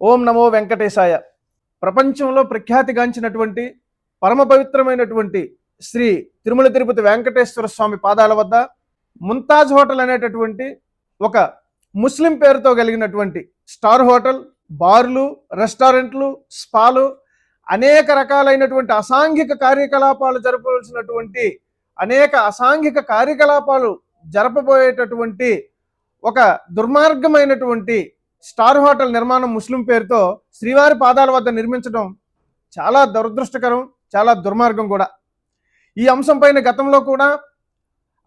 ఓం నమో వెంకటేశాయ. ప్రపంచంలో ప్రఖ్యాతిగాంచినటువంటి పరమ పవిత్రమైనటువంటి శ్రీ తిరుమల తిరుపతి వెంకటేశ్వర స్వామి పాదాల వద్ద ముంతాజ్ హోటల్ అనేటటువంటి ఒక ముస్లిం పేరుతో కలిగినటువంటి స్టార్ హోటల్ బార్లు రెస్టారెంట్లు స్పాలు అనేక రకాలైనటువంటి అసాంఘిక కార్యకలాపాలు జరపవలసినటువంటి అనేక అసాంఘిక కార్యకలాపాలు జరపబోయేటటువంటి ఒక దుర్మార్గమైనటువంటి స్టార్ హోటల్ నిర్మాణం ముస్లిం పేరుతో శ్రీవారి పాదాల వద్ద నిర్మించడం చాలా దురదృష్టకరం చాలా దుర్మార్గం కూడా. ఈ అంశం పైన గతంలో కూడా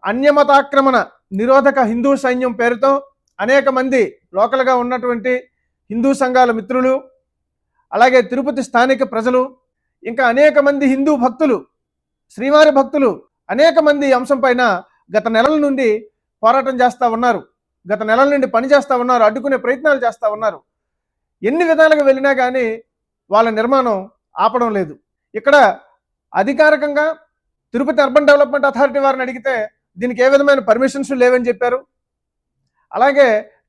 అన్యమతాక్రమణ నిరోధక హిందూ సైన్యం పేరుతో అనేక మంది లోకల్గా ఉన్నటువంటి హిందూ సంఘాల మిత్రులు అలాగే తిరుపతి స్థానిక ప్రజలు ఇంకా అనేక మంది హిందూ భక్తులు శ్రీవారి భక్తులు అనేక మంది అంశంపైన అంశం పైన గత నెలల నుండి పోరాటం చేస్తూ ఉన్నారు. గత నెలల నుండి పని చేస్తూ ఉన్నారు అడ్డుకునే ప్రయత్నాలు చేస్తూ ఉన్నారు. ఎన్ని విధాలుగా వెళ్ళినా కానీ వాళ్ళ నిర్మాణం ఆపడం లేదు. ఇక్కడ అధికారికంగా తిరుపతి అర్బన్ డెవలప్మెంట్ అథారిటీ వారిని అడిగితే దీనికి ఏ విధమైన పర్మిషన్స్ లేవని చెప్పారు. అలాగే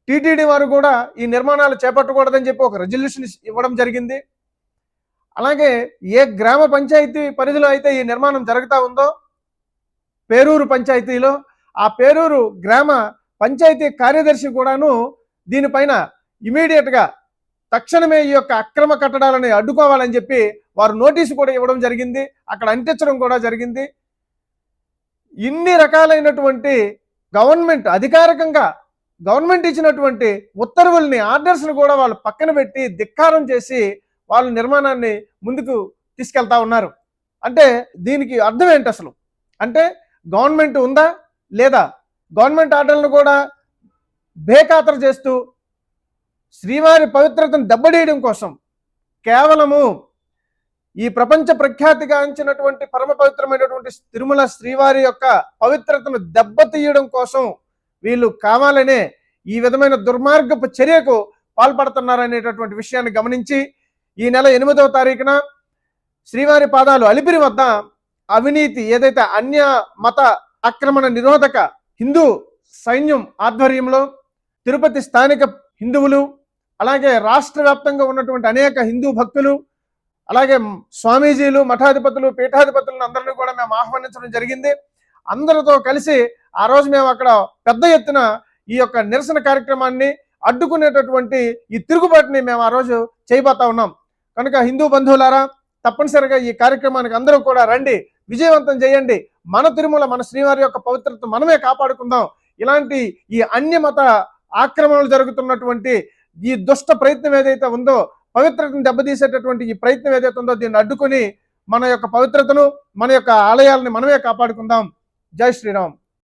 టీటీడీ వారు కూడా ఈ నిర్మాణాలు చేపట్టకూడదని చెప్పి ఒక రెజల్యూషన్ ఇవ్వడం జరిగింది. అలాగే ఏ గ్రామ పంచాయతీ పరిధిలో అయితే ఈ నిర్మాణం జరుగుతూ ఉందో పేరూరు పంచాయతీలో ఆ పేరూరు గ్రామ పంచాయతీ కార్యదర్శి కూడాను దీనిపైన ఇమీడియట్గా తక్షణమే ఈ యొక్క అక్రమ కట్టడాలని అడ్డుకోవాలని చెప్పి వారు నోటీసు కూడా ఇవ్వడం జరిగింది. అక్కడ అంటించడం కూడా జరిగింది. ఇన్ని రకాలైనటువంటి గవర్నమెంట్ అధికారికంగా గవర్నమెంట్ ఇచ్చినటువంటి ఉత్తర్వుల్ని ఆర్డర్స్ని కూడా వాళ్ళు పక్కన పెట్టి ధిక్కారం చేసి వాళ్ళ నిర్మాణాన్ని ముందుకు తీసుకెళ్తా ఉన్నారు. అంటే దీనికి అర్థం ఏంటి అసలు? అంటే గవర్నమెంట్ ఉందా లేదా? గవర్నమెంట్ ఆటలను కూడా బేఖాతరు చేస్తూ శ్రీవారి పవిత్రతను దెబ్బడేయడం కోసం కేవలము ఈ ప్రపంచ ప్రఖ్యాతిగాంచినటువంటి పరమ పవిత్రమైనటువంటి తిరుమల శ్రీవారి యొక్క పవిత్రతను దెబ్బతీయడం కోసం వీళ్ళు కావాలనే ఈ విధమైన దుర్మార్గపు చర్యకు పాల్పడుతున్నారనేటటువంటి విషయాన్ని గమనించి ఈ నెల ఎనిమిదవ తారీఖున శ్రీవారి పాదాలు అలిపిరి వద్ద అవినీతి ఏదైతే అన్య మత ఆక్రమణ నిరోధక హిందూ సైన్యం ఆధ్వర్యంలో తిరుపతి స్థానిక హిందువులు అలాగే రాష్ట్ర వ్యాప్తంగా ఉన్నటువంటి అనేక హిందూ భక్తులు అలాగే స్వామీజీలు మఠాధిపతులు పీఠాధిపతులను అందరినీ కూడా మేము ఆహ్వానించడం జరిగింది. అందరితో కలిసి ఆ రోజు మేము అక్కడ పెద్ద ఎత్తున ఈ యొక్క నిరసన కార్యక్రమాన్ని అడ్డుకునేటటువంటి ఈ తిరుగుబాటుని మేము ఆ రోజు చేయబోతా ఉన్నాం. కనుక హిందూ బంధువులారా తప్పనిసరిగా ఈ కార్యక్రమానికి అందరూ కూడా రండి. విజయవంతం చేయండి. మన తిరుమల మన శ్రీవారి యొక్క పవిత్రత మనమే కాపాడుకుందాం. ఇలాంటి ఈ అన్యమత ఆక్రమణలు జరుగుతున్నటువంటి ఈ దుష్ట ప్రయత్నం ఏదైతే ఉందో పవిత్రతను దెబ్బతీసేటటువంటి ఈ ప్రయత్నం ఏదైతే ఉందో దీన్ని అడ్డుకొని మన యొక్క పవిత్రతను మన యొక్క ఆలయాలని మనమే కాపాడుకుందాం. జై శ్రీరామ్.